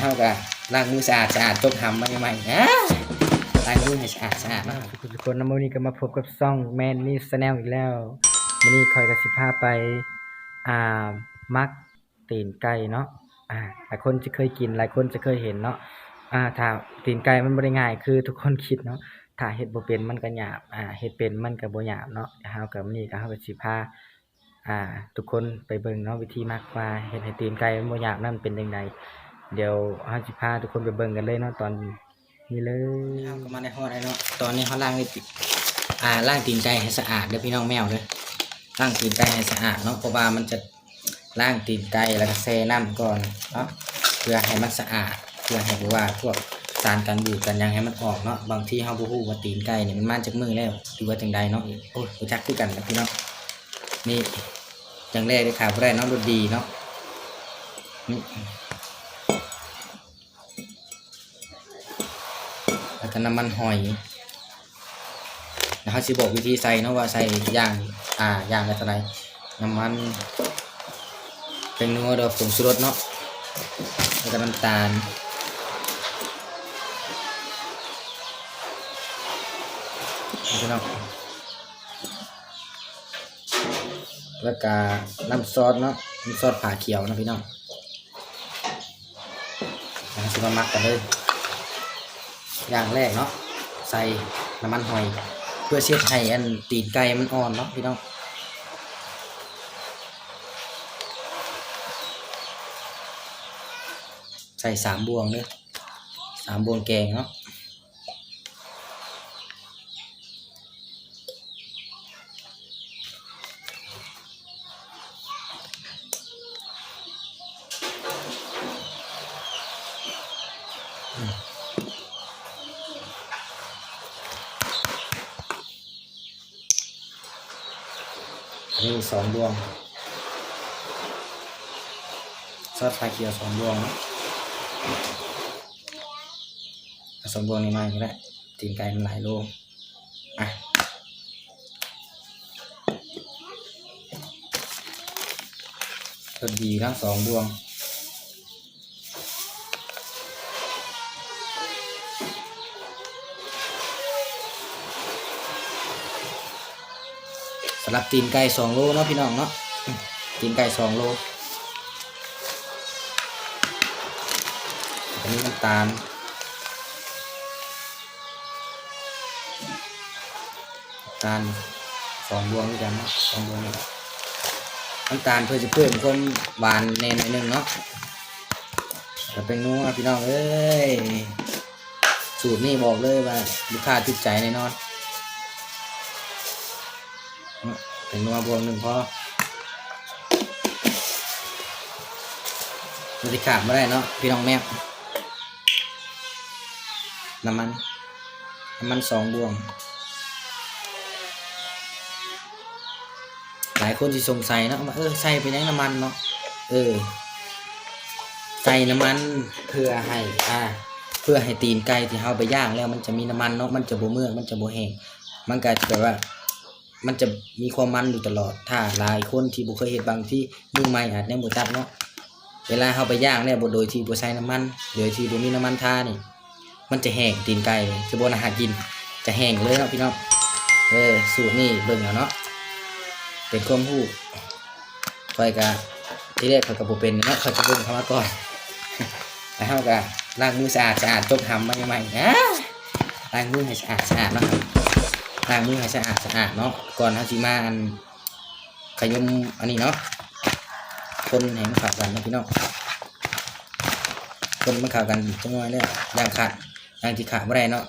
แล้วเราก็ล้างมือสะอาดสะอาดจบทำใหม่ๆนะล้างมือให้สะอาดสะอาดนาะทุกคนนะมื้อนี้ก็มาพบกับซ่องแมนนี่แนลอีกแล้วมื้อนี้คอยกับสิพาไปอ่ามักตีนไก่เนาะอ่าหลายคนจะเคยกินหลายคนจะเคยเห็นเนาะอ่าถ้าตีนไก่มันบ่ได้ง่ายคือทุกคนคิดเนาะถ้าเฮ็ดบ่เป็นมันก็ยากอ่าเฮ็ดเป็นมันก็บ่ยากเนาะเฮากับมื้อนี้ก็เฮาก็สิพาอ่า ทุกคนไปเบิ่งเนาะวิธีมักว่าเฮ็ดให้ตีนไก่มันบ่ยากนั่นเป็นจังได เดี๋ยวเฮาสิพาทุกคนไปเบิ่งกันเลยเนาะตอนนี้เลยเราก็มาในห้องได้เนาะตอนนี้เขาล้างให้ติอ่าล้างตีนไก่ให้สะอาดเด้อพี่น้องแมวเด้อล้างตีนไก่ให้สะอาดเนาะเพราะว่ามันจะล้างตีนไก่แล้วก็แช่น้ำก่อนเนาะเพื่อให้มันสะอาดเพื่อให้รู้ว่าพวกสารกันบูดกันยังให้มันออกเนาะบางที่เฮาบ่ฮู้ว่าตีนไก่เนี่ยมันมาจากมือแล้วหรือว่าจังใดเนาะโอ้ยรู้จักคือกันนะพี่น้องนี่อย่างแรกเลยค่ะบ่ได้เนาะรสดีเนาะ นี่แล้วก็น้ำมันหอยนะครับสิบอกวิธีใส่เนาะว่าใส่ย่างอ่าย่างได้เท่าไรน้ำมันเป็นนัวเด้อผงชูรสเนาะแล้วก็น้ำตาลนี่พี่น้องแล้วก็น้ำซอสเนาะน้ำซอสผ่าเขียวนะพี่น้องนะครับสิมามักกันเลย อย่างแรกเนาะใส่น้ำมันหอย เพื่อเช็ดให้อันตีนไก่มันอ่อนเนาะพี่น้องใส่สามบวงเลยสามบวงแกงเนาะอันีสองดวงซอสไฟเขียวสองดวงนะสองดวงนี้มาก็ได้ตีนไก่มันหลายโลอะรสดีทั้งสองดวงำหรับตีนไก่สองโลเนาะพี่น้องเนาะตีนไก่สองโลอันนี้น้ำตาลน้ำตาลสองบวงด้วยกันนะสองบวงนี่น้ำตาลเพื่อจะเพิ่มความหวานแน่หน่อยหนึงเนาะแต่เป็นนัวพี่น้องเอ้ยสูตรนี่บอกเลยว่าลูกค้าติดใจแน่นอน เป็นนัวบวงหนึ่งพอมันจะขาดไม่ได้เนาะพี่น้องแม่น้ำมันน้ำมันสองบวง หลายคนที่สงสัยเนาะว่าเออใส่ไปยังน้ำมันเนาะเออ ใส่น้ำมันเพื่อให้อ่าเพื่อให้ตีนไก่ที่เราไปย่างแล้วมันจะมีน้ำมันเนาะมันจะบ่เมื่อมันจะบ่แห้งมันก็จะแบบว่า มันจะมีความมันอยู่ตลอด ถ้าหลายคนที่บุเคยเห็นบางที่มือใหม่อาจยังบ่จักเนาะเวลาเขาไปย่างเนี่ยบโดยที่บ่ใช้น้ำมันโดยที่บ่มีน้ำมันทานี่ มันจะแห้งตีนไก่จะบน่าหารกิน จะแห้งเลยเนาะพี่น้องเออสูตรนี่เบิ่งเอาเนาะเป็นความรู้คอยกะที่แรกเขาก็บ่เป็นเนาะเขาจะเบิ่งเขามาก่อนแล้วเฮาก็ล้างมือสะอาดสะอาดจบทำใหม่ๆนะล้างมือให้สะอาดสะอาดเนาะ ล้างมือให้สะอาดสะอาดเนาะก่อนเขาสิมาอันขยมอันนี้เนาะคนให้มันข้ากันเนาะพี่น้องคนมันข้ากันจังน้อยเนี่ยอย่างขาดอย่างที่ขาดไม่ได้เนาะ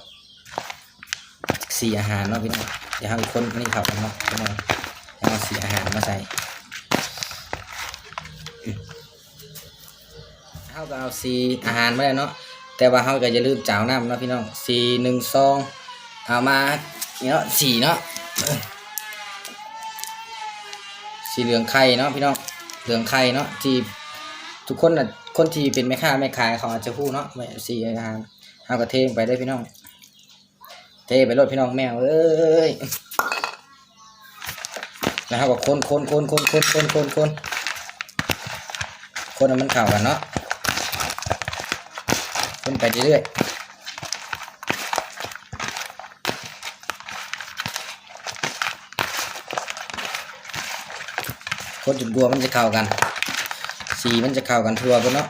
สีอาหารเนาะพี่น้องเดี๋ยวให้คนอันนี้เข้ากันเนาะพี่น้องเอาสีอาหารมาใส่เขาก็เอาสีอาหารมาได้เนาะแต่ว่าเขาก็จะลืมจ่าวน้ำเนาะพี่น้องสีหนึ่งซองเอามา นี่เนาะสีเนาะสีเหลืองไข่เนาะพี่น้องเหลืองไข่เนาะที่ทุกคนน่ะคนที่เป็นแม่ค้าแม่ขายเขาอาจจะพูดเนาะไม่สีอาหารเอากระเทงไปได้พี่น้อง เทไปรถพี่น้องแมวเอ้ยแล้วเขาก็คนคนคนคนคนคนคนคนคนมันเข้ากันเนาะคนไปเรื่อยๆ คนจนกลัวมันจะเข้ากัน สีมันจะเข้ากันทั่วไปเนาะ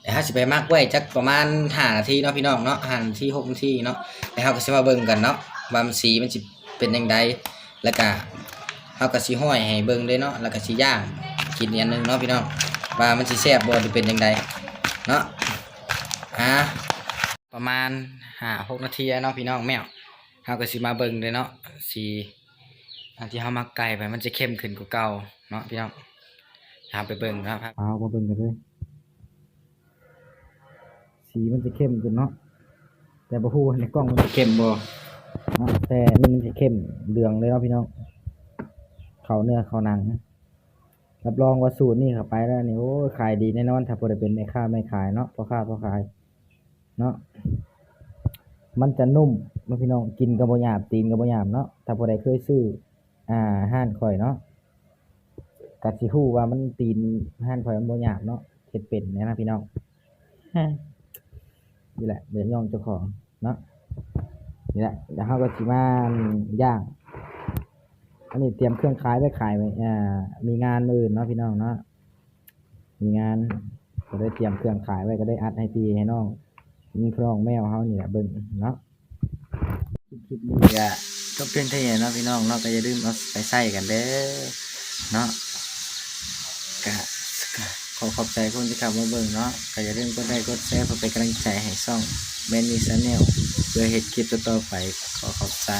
แต่ถ้าสิไปมากไว้จักประมาณห้านาทีเนาะพี่น้องเนาะห้านาทีหกนาทีเนาะแล้วเราก็สิมาเบิ่งกันเนาะ ว่ามันสีมันสิเป็นยังไงแล้วก็เราก็สิห้อยให้เบิ่งด้วยเนาะแล้วก็สิย่างกินอันหนึงเนาะพี่น้องว่ามันสิแซ่บบ่หรือเป็นยังไงเนาะอะประมาณห้าหกนาทีเนาะพี่น้องแมวเราก็สิมาเบิ่งเลยเนาะสีอันที่เฮามักไก่ไปมันจะเข้มขึ้นกว่าเก่าเนาะพี่น้องตามไปเบิ่งนะครับเอามาเบิ่งกันเลยสีมันจะเข้มขึ้นเนาะแต่บ่ฮู้ในกล้องมันจะเข้มบ่ แต่นี่มันจะเข้มเหลืองเลยเนาะพี่น้องเขาเนื้อเขาหนังรับรองว่าสูตรนี่เข้าไปแล้วนี่โอ้ยขายดีแน่นอน ถ้าบ่ได้เป็นแม่ค้าไม่ขายเนาะพ่อค้าพ่อขาย เนาะมันจะนุ่มเนาะพี่น้องกินกับบ่หยาบตีนกับบ่หยาบเนาะถ้าบ่ได้เคยซื้อ อ่าห้านข่อยเนาะกัสิฮู้ว่ามันตีนห้านข่อยมันบ่หยาบเนาะเฮ็ดเป็นแน่นะพี่น้องนี่แหละเดี๋ยวย่องเจ้าของเนาะ นี่แหละเดี๋ยวเฮาก็สิมาย่าง อันนี้เตรียมเครื่องขายไว้ขายไว้อ่ามีงานมืออื่นเนาะพี่น้องเนาะมีงานก็ได้เตรียมเครื่องขายไว้ก็ได้อัดให้พี่ให้น้องมีพร้องแมวเฮานี่แหละเบิ่งเนาะคลิปนี้ก็ก็เพียงเท่านี้เนาะพี่น้องเนาะก็อย่าลืมเอาไปใส่กันเด้อเนาะก็ก็ขอขอบใจคนที่ข้ามาเบิ่งเนาะก็อย่าลืมกดไลค์กดแชร์เพื่อเป็นกำลังใจให้ช่อง แมนนี่ชาแนลเพื่อเฮ็ดคลิปต่อๆไปขอขอบใจ